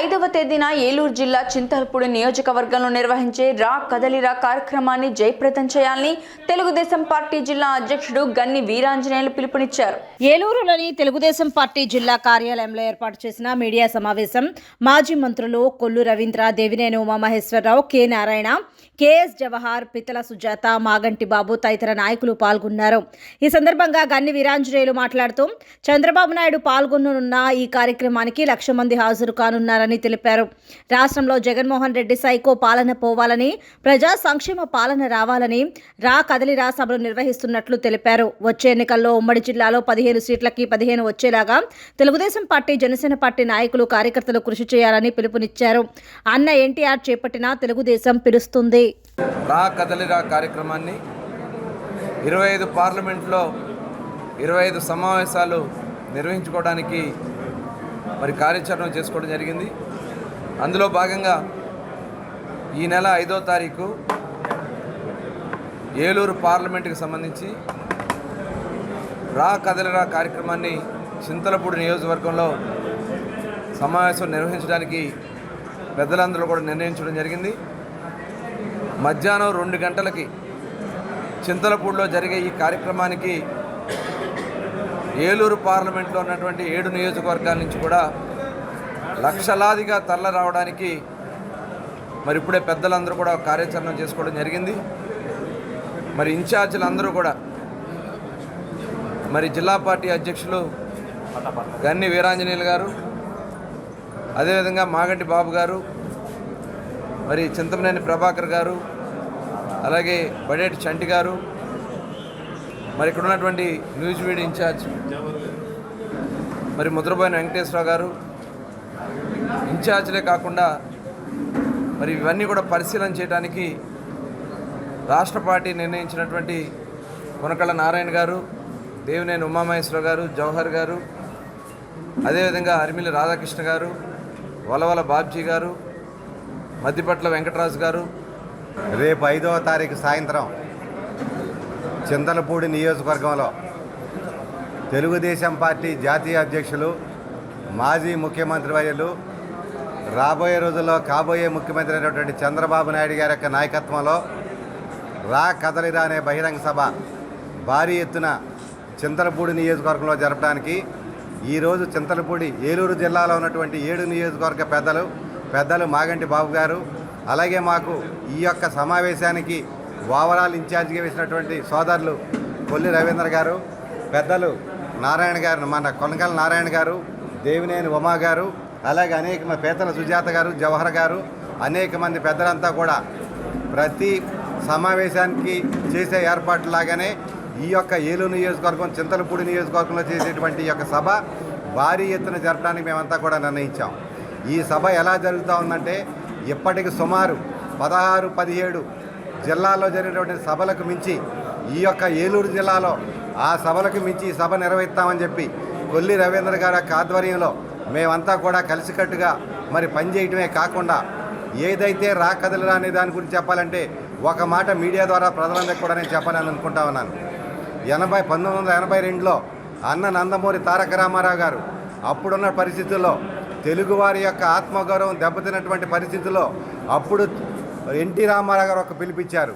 ఐదవ తేదీన ఏలూరు జిల్లా చింతలపూడి నియోజకవర్గంలో నిర్వహించే రా కదలిరా కార్యక్రమాన్ని జయప్రదం చేయాలని తెలుగుదేశం పార్టీ జిల్లా అధ్యక్షుడు గన్ని వీరాంజనేయులు పిలుపునిచ్చారు. ఏలూరులోని తెలుగుదేశం పార్టీ జిల్లా కార్యాలయంలో ఏర్పాటు చేసిన మీడియా సమావేశం మాజీ మంత్రులు కొల్లు రవీంద్ర దేవినేని ఉమామహేశ్వరరావు కె నారాయణ కెఎస్ జవహార్ పితల సుజాత మాగంటి బాబు తదితర నాయకులు పాల్గొన్నారు. ఈ సందర్భంగా గన్ని వీరాంజనేయులు మాట్లాడుతూ చంద్రబాబు నాయుడు పాల్గొననున్న ఈ కార్యక్రమానికి లక్ష మంది హాజరు కానున్నారని తెలిపారు. రాష్ట్రంలో జగన్మోహన్ రెడ్డి సైకో పాలన పోవాలని ప్రజా సంక్షేమ పాలన రావాలని రా కదలిరా సభలు నిర్వహిస్తున్నట్లు తెలిపారు. వచ్చే ఎన్నికల్లో ఉమ్మడి జిల్లాలో పదిహేను సీట్లకి పదిహేను వచ్చేలాగా తెలుగుదేశం పార్టీ జనసేన పార్టీ నాయకులు కార్యకర్తలు కృషి చేయాలని పిలుపునిచ్చారు. అన్న ఎన్టీఆర్ చేపట్టిన తెలుగుదేశం పిలుస్తుంది. రా కదలిరా కార్యక్రమాన్ని ఇరవై ఐదు పార్లమెంట్లో ఇరవై ఐదు సమావేశాలు నిర్వహించుకోవడానికి మరి కార్యాచరణ చేసుకోవడం జరిగింది. అందులో భాగంగా ఈ నెల ఐదో తారీఖు ఏలూరు పార్లమెంటుకి సంబంధించి రా కదలిరా కార్యక్రమాన్ని చింతలపూడి నియోజకవర్గంలో సమావేశం నిర్వహించడానికి పెద్దలందరూ కూడా నిర్ణయించడం జరిగింది. మధ్యాహ్నం రెండు గంటలకి చింతలపూడిలో జరిగే ఈ కార్యక్రమానికి ఏలూరు పార్లమెంట్లో ఉన్నటువంటి ఏడు నియోజకవర్గాల నుంచి కూడా లక్షలాదిగా తరల రావడానికి మరి ఇప్పుడే పెద్దలందరూ కూడా కార్యాచరణ చేసుకోవడం జరిగింది. మరి ఇన్ఛార్జీలు అందరూ కూడా మరి జిల్లా పార్టీ అధ్యక్షులు గన్ని వీరాంజనేయులు గారు అదేవిధంగా మాగంటి బాబు గారు మరి చింతమనేని ప్రభాకర్ గారు అలాగే బడేటి చంటి గారు మరి ఇక్కడ ఉన్నటువంటి న్యూస్ మీడియా ఇన్ఛార్జ్ మరి ముద్రబోయిన వెంకటేశ్వరరావు గారు ఇన్ఛార్జ్లే కాకుండా మరి ఇవన్నీ కూడా పరిశీలన చేయడానికి రాష్ట్ర పార్టీ నిర్ణయించినటువంటి కొనకళ్ళ నారాయణ గారు దేవినేని ఉమామహేశ్వర గారు జవహర్ గారు అదేవిధంగా అరిమిలి రాధాకృష్ణ గారు వలవల బాబ్జీ గారు మద్దిపట్ల వెంకటరాజు గారు. రేపు ఐదవ తారీఖు సాయంత్రం చింతలపూడి నియోజకవర్గంలో తెలుగుదేశం పార్టీ జాతీయ అధ్యక్షులు మాజీ ముఖ్యమంత్రి వర్యులు రాబోయే రోజుల్లో కాబోయే ముఖ్యమంత్రి అయినటువంటి చంద్రబాబు నాయుడు గారి యొక్క నాయకత్వంలో రా కదలిరా అనే బహిరంగ సభ భారీ ఎత్తున చింతలపూడి నియోజకవర్గంలో జరపడానికి ఈరోజు చింతలపూడి ఏలూరు జిల్లాలో ఉన్నటువంటి ఏడు నియోజకవర్గ పెద్దలు పెద్దలు మాగంటి బాబు గారు అలాగే మాకు ఈ యొక్క సమావేశానికి ఓవరాల్ ఇన్ఛార్జిగా వేసినటువంటి సోదరులు కొల్లి రవీంద్ర గారు పెద్దలు నారాయణ గారు మన కొనగల నారాయణ గారు దేవినేని ఉమా గారు అలాగే అనేక మంది పేతల సుజాత గారు జవహర్ గారు అనేక మంది పెద్దలంతా కూడా ప్రతి సమావేశానికి చేసే ఏర్పాటు లాగానే ఈ యొక్క ఏలూరు నియోజకవర్గం చింతలపూడి నియోజకవర్గంలో చేసేటువంటి ఈ యొక్క సభ భారీ ఎత్తున జరపడానికి మేమంతా కూడా నిర్ణయించాం. ఈ సభ ఎలా జరుగుతూ ఉందంటే ఇప్పటికి సుమారు పదహారు పదిహేడు జిల్లాలో జరిగినటువంటి సభలకు మించి ఈ యొక్క ఏలూరు జిల్లాలో ఆ సభలకు మించి సభ నిర్వహిస్తామని చెప్పి కొల్లి రవీంద్ర గారి ఆధ్వర్యంలో మేమంతా కూడా కలిసికట్టుగా మరి పనిచేయటమే కాకుండా ఏదైతే రా కదలరా అనే దాని గురించి చెప్పాలంటే ఒక మాట మీడియా ద్వారా ప్రజలందరికీ కూడా నేను చెప్పాలని అనుకుంటా ఉన్నాను. ఎనభై పంతొమ్మిది వందల ఎనభై రెండులో అన్న నందమూరి తారక రామారావు గారు అప్పుడున్న పరిస్థితుల్లో తెలుగువారి యొక్క ఆత్మగౌరవం దెబ్బతిన్నటువంటి పరిస్థితుల్లో అప్పుడు ఎన్టీ రామారావు గారు ఒక పిలిపించారు